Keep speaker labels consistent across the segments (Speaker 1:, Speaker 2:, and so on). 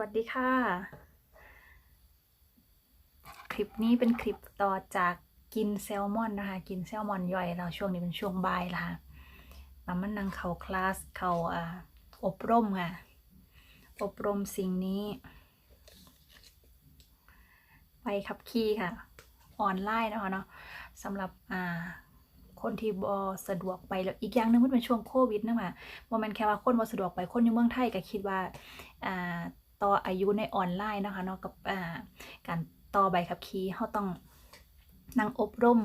Speaker 1: วัสดีค่ะ คลิปนี้เป็นคลิปต่อจากกินแซลมอนนะคะ กินแซลมอนย่อยเราช่วงนี้เป็นช่วงบ่ายละค่ะมามันนังเขาคลาสเขาอ่าอบรมค่ะ อบรมสิ่งนี้ไปขับขี่ค่ะ ออนไลน์เนาะเนาะสำหรับอ่าคนที่บอสะดวกไปแล้วอีกอย่างหนึงมันเป็นช่วงโควิดนะค่ะโมเมนแค่ว่าคนบอสะดวกไปคนอยู่เมืองไทยก็คิดว่าอ่า ต่ออายุในออนไลน์นะคะเนาะกับอ่าการต่อใบขับขี่เขาต้องนั่งอบรม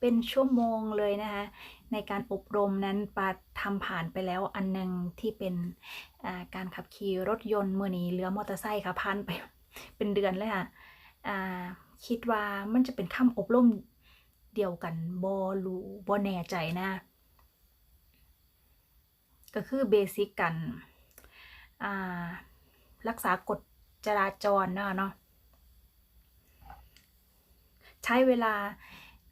Speaker 1: เป็นชั่วโมงเลยนะคะในการอบรมนั้นปาทำผ่านไปแล้วอันหนึ่งที่เป็นการขับขี่รถยนต์มือนี้เหลือมอเตอร์ไซค์ค่ะพันไปเป็นเดือนเลยค่ะคิดว่ามันจะเป็นคำอบรมเดียวกันบอรู้บอแน่ใจนะ ก็คือเบสิกกัน รักษากฎจราจรเนาะเนาะใช้เวลา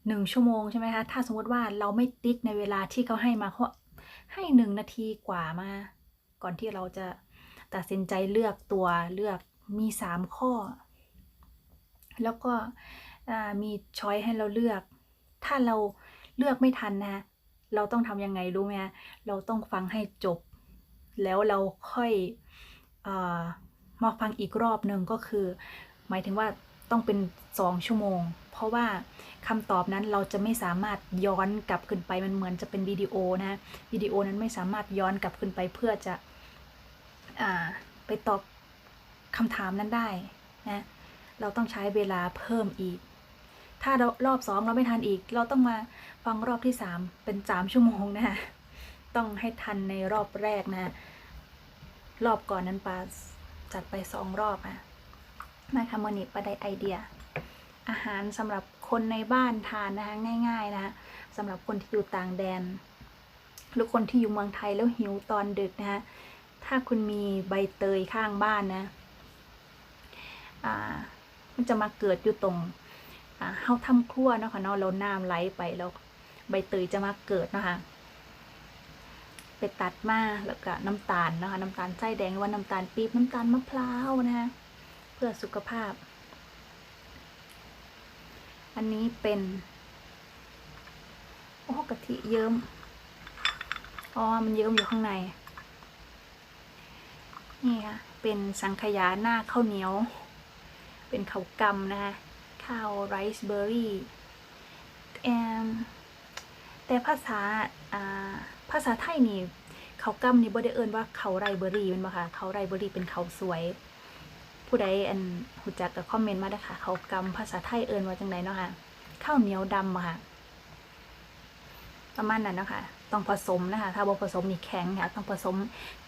Speaker 1: หนึ่งชั่วโมงใช่ไหมคะ ถ้าสมมติว่าเราไม่ติ๊กในเวลาที่เขาให้มาเขาให้หนึ่งนาทีกว่ามา ก่อนที่เราจะตัดสินใจเลือกตัวเลือกมีสามข้อ แล้วก็มีช้อยให้เราเลือก ถ้าเราเลือกไม่ทันนะ เราต้องทำยังไงรู้ไหมเราต้องฟังให้จบ แล้วเราค่อยอมาฟังอีกรอบหนึ่งก็คือ หมายถึงว่าต้องเป็นสองชั่วโมง เพราะว่าคำตอบนั้นเราจะไม่สามารถย้อนกลับขึ้นไปมันเหมือนจะเป็นวิดีโอนะวิดีโอนั้นไม่สามารถย้อนกลับขึ้นไปเพื่อจะอไปตอบคำถามนั้นได้นะเราต้องใช้เวลาเพิ่มอีก ถ้าเรารอบสองเราไม่ทันอีก เราต้องมาฟังรอบที่สามเป็นสามชั่วโมงนะต้องให้ทันในรอบแรกนะ รอบก่อนนั้นปาจัดไปสองรอบอะนะคะมื่อนี้ปาได้ไอเดีย อาหารสำหรับคนในบ้านทานนะคะง่าย ๆนะคะสำหรับคนที่อยู่ต่างแดน หรือคนที่อยู่เมืองไทยแล้วหิวตอนดึกนะคะถ้าคุณมีใบเตยข้างบ้านนะมันจะมาเกิดอยู่ตรงเฮาทำครัวเนาะค่ะเนาะแล้วน้ำไหลไปแล้วใบเตยจะมาเกิดนะคะ ไปตัดมาแล้วก็น้ำตาลนะคะน้ำตาลไส้แดงหรือว่าน้ำตาลปี๊บน้ำตาลมะพร้าวนะคะเพื่อสุขภาพ อันนี้เป็นโอ้กะทิเยิ้มอ๋อมันเยิ้มอยู่ข้างใน นี่ค่ะเป็นสังขยาหน้าข้าวเหนียว เป็นข้าวกำนะคะข้าวไรซ์เบอร์รี่แอมแต่ภาษาอ่าาษาไทยนี่เขากำนี่บ่ได้เอิ้นว่าเขาไรเบอร์รี่เป็นบ่ค่ะเขาไรเบอร์รี่เป็นเขาสวย ผู้ใดอันหูจักก็คอมเมนต์มาได้ค่ะ เขากำภาษาไทยเอิ้นว่าจังไดเนาะค่ะข้าวเหนียวดำค่ะประมาณนั้นนะคะต้องผสมนะคะ ถ้าบ่ผสมนี่แข็งค่ะต้องผสม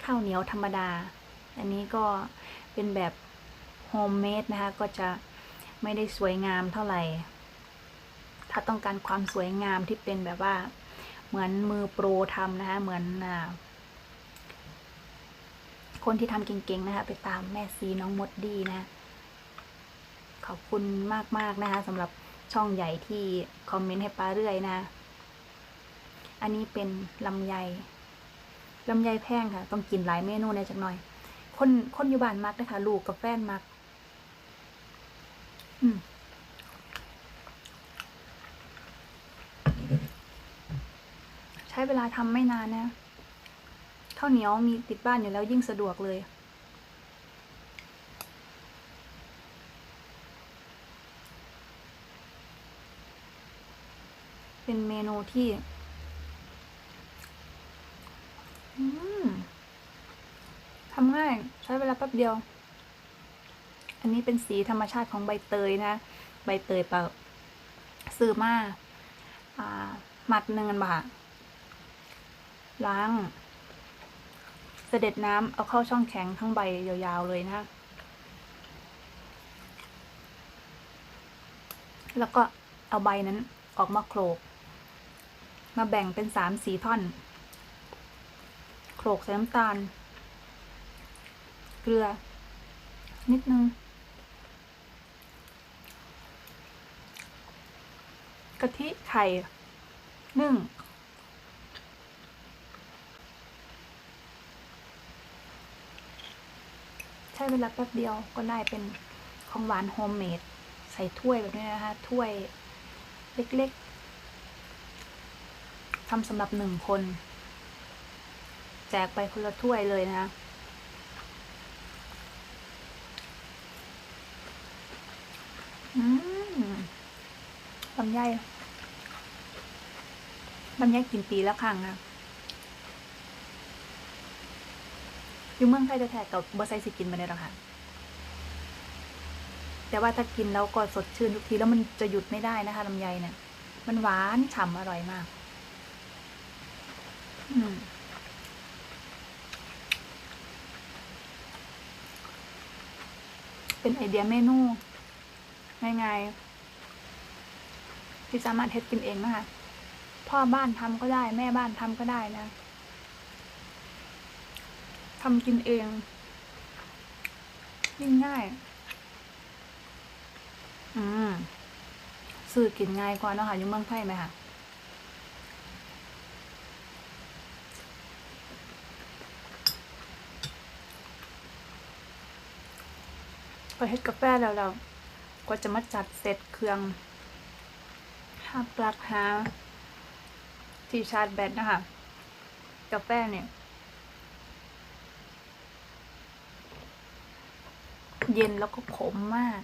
Speaker 1: ข้าวเหนียวธรรมดา อันนี้ก็เป็นแบบโฮมเมดนะคะ ก็จะไม่ได้สวยงามเท่าไหร่ ถ้าต้องการความสวยงามที่เป็นแบบว่า เหมือนมือโปรทำนะคะเหมือนอ่าคนที่ทำเก่งๆนะคะไปตามแม่ซีน้องมดดีนะขอบคุณมากๆนะคะสำหรับช่องใหญ่ที่คอมเมนต์ให้ป้าเรื่อยนะ อันนี้เป็นลำไยลำไยแพงค่ะ ต้องกินหลายเมนูในจักหน่อย คนคนอยู่บ้านมักนะคะลูกกับแฟนมัก อืม ช้เวลาทำไม่นานนะข้าวเหนียวมีติดบ้านอยู่แล้วยิ่งสะดวกเลย เป็นเมนูที่ทำง่ายใช้เวลาแป๊บเดียว อันนี้เป็นสีธรรมชาติของใบเตยนะ ใบเตยเปล่าซื้อมาอ่ามัดหนึ่งบาท ล้าง เสด็จน้ำเอาเข้าช่องแข็งทั้งใบยาวๆเลยนะแล้วก็เอาใบนั้นออกมาโขลก มาแบ่งเป็นสามสีท่อน โขลกใส่น้ำตาล เกลือ นิดนึง กะทิไข่นึ่ง ลาแป๊บเดียวก็ได้เป็นของหวานโฮมเมดใส่ถ้วยแบบนี้นะคะ ถ้วยเล็กๆทำสำหรับหนึ่งคน แจกไปคนละถ้วยเลยนะคะอืมลำไยลำไยกินปีละครั้งนะ อยู่เมืองไทยจะแท้ๆกับบอไซสิกินมาได้หรอกค่ะ แต่ว่าถ้ากินแล้วก็สดชื่นทุกทีแล้วมันจะหยุดไม่ได้นะคะลำไยเนี่ย มันหวานฉ่ำอร่อยมาก อืมเป็นไอเดียเมนูง่ายๆที่สามารถเฮ็ดกินเองนะคะพ่อบ้านทำก็ได้ แม่บ้านทำก็ได้นะำกินเองยิ่งง่าย อืมซื้อกินง่ายกว่าเนาะค่ะอยู่เมืองไทยไหมคะพอเฮ็ดกาแฟแล้วเราก็จะมาจัดเซตเครื่องหาปลั๊กหาที่ชาร์จแบตนะคะ กาแฟเนี่ย เย็นแล้วก็ขมมาก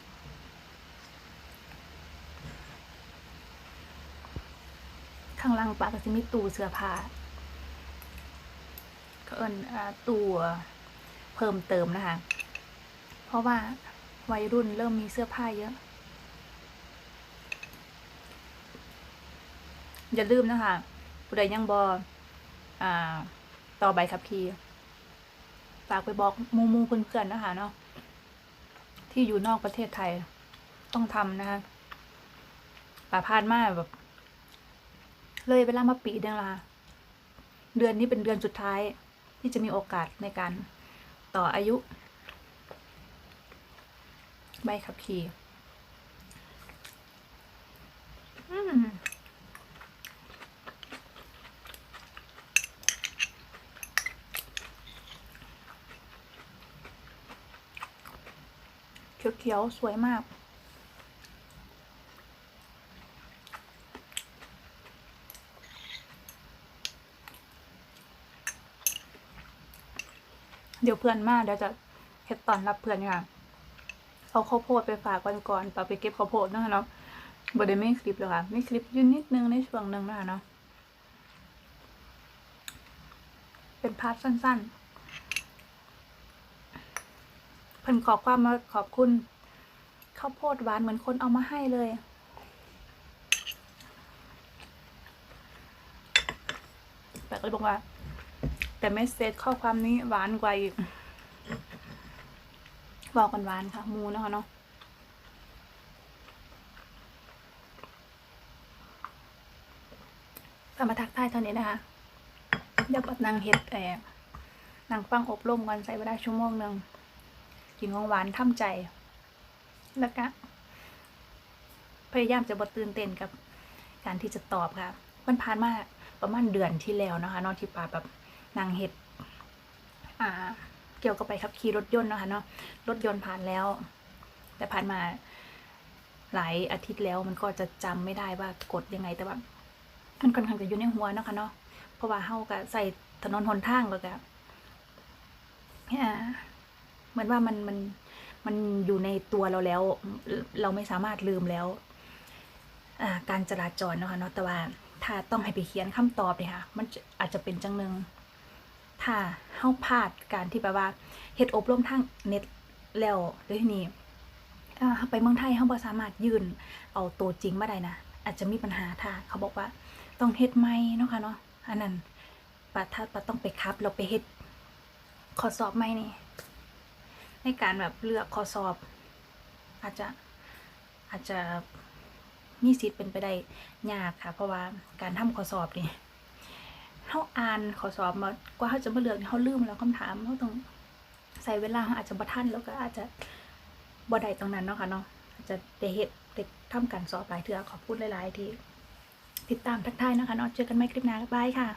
Speaker 1: ข้างล่างปากก็จะมีตู้เสื้อผ้าเขาเอิญตู้เพิ่มเติมนะคะ เพราะว่าวัยรุ่นเริ่มมีเสื้อผ้าเยอะ อย่าลืมนะคะผู้ใดยังบออ่าต่อใบขับขี่ฝากไปบอกมูมูเพื่อนๆนะคะเนาะ ที่อยู่นอกประเทศไทย ต้องทำนะคะป่าพานมากแบบ เลยเวลามาปีเดือนละเดือนนี้เป็นเดือนสุดท้าย ที่จะมีโอกาสในการต่ออายุ ใบขับขี่ อืม เขียวๆ สวยมาก เดี๋ยวเพื่อนมาเดี๋ยวจะเฮ็ดตอนรับเพื่อนค่ะเอาข้าวโพดไปฝากวันก่อนปาไปเก็บข้าวโพดนะคะเนาะบได้ไม่คลิปเลยค่ะไม่คลิปยู่นิดนึงในช่วงหนึ่งนะคะเนาะเป็นพาร์ทสั้น ๆ เพิ่นขอความมาขอบคุณข้าวโพดหวานเหมือนคนเอามาให้เลย แต่ก็เลยบอกว่า แต่ไม่เซตข้อความนี้หวานกว่าอีกบอกกันหวานค่ะ มูนะคะเนาะกลับมาทักทายตอนนี้นะคะเดี๋ยวปัดนางเห็ดแอบนางฟังอบรมกันใส่เวลาชั่วโมงหนึ่ง กินของหวานท่ำใจ แล้วก็พยายามจะบดตื่นเต้นกับการที่จะตอบค่ะ มันผ่านมาประมาณเดือนที่แล้วนะคะนอกที่ป่าแบบนางเห็ดอ่า เกี่ยวกับไปขับขี่รถยนต์นะคะเนาะรถยนต์ผ่านแล้ว แต่ผ่านมาหลายอาทิตย์แล้วมันก็จะจำไม่ได้ว่ากดยังไงแต่ว่ามันค่อนข้างจะอยู่ในหัวนะคะเนาะเพราะว่าเฮาก็ใส่ถนนหนทางแล้วก็อ่า เหมือนว่ามันมันมันอยู่ในตัวเราแล้ว เราไม่สามารถลืมแล้วการจราจรนะคะเนาะแต่ว่าถ้าต้องให้ไปเขียนคำตอบเนี่ยค่ะมันอาจจะเป็นจังหนึ่งถ้าเฮาพลาดการที่แบบว่าเฮ็ดอบรมทางเน็ตแล้วโดยที่นี่ไปเมืองไทยเฮาบ่สามารถยื่นเอาตัวจริงมาได้นะอาจจะมีปัญหาถ้าเขาบอกว่าต้องเฮ็ดไหมเนาะค่ะเนาะอันนั้นปะถ้าปะต้องไปคับเราไปเฮ็ดข้อสอบไหมนี่ ในการแบบเลือกข้อสอบ อาจจะอาจจะมีสิทธิ์เป็นไปได้ยากค่ะ เพราะว่าการทำข้อสอบนี่เขาอ่านข้อสอบมากว่าเขาจะมาเลือกเขาลืมแล้วคำถามเขาต้องใส่เวลาเขาอาจจะบ่ทันแล้วก็อาจจะบ่ได้ตรงนั้นเนาะค่ะเนาะอาจจะได้เฮ็ดได้ทำการสอบหลายเทื่อขอบคุณหลาย ๆ ที่ติดตามทักทายนะคะเนาะเจอกันใหม่คลิปหน้าบ๊ายบายค่ะ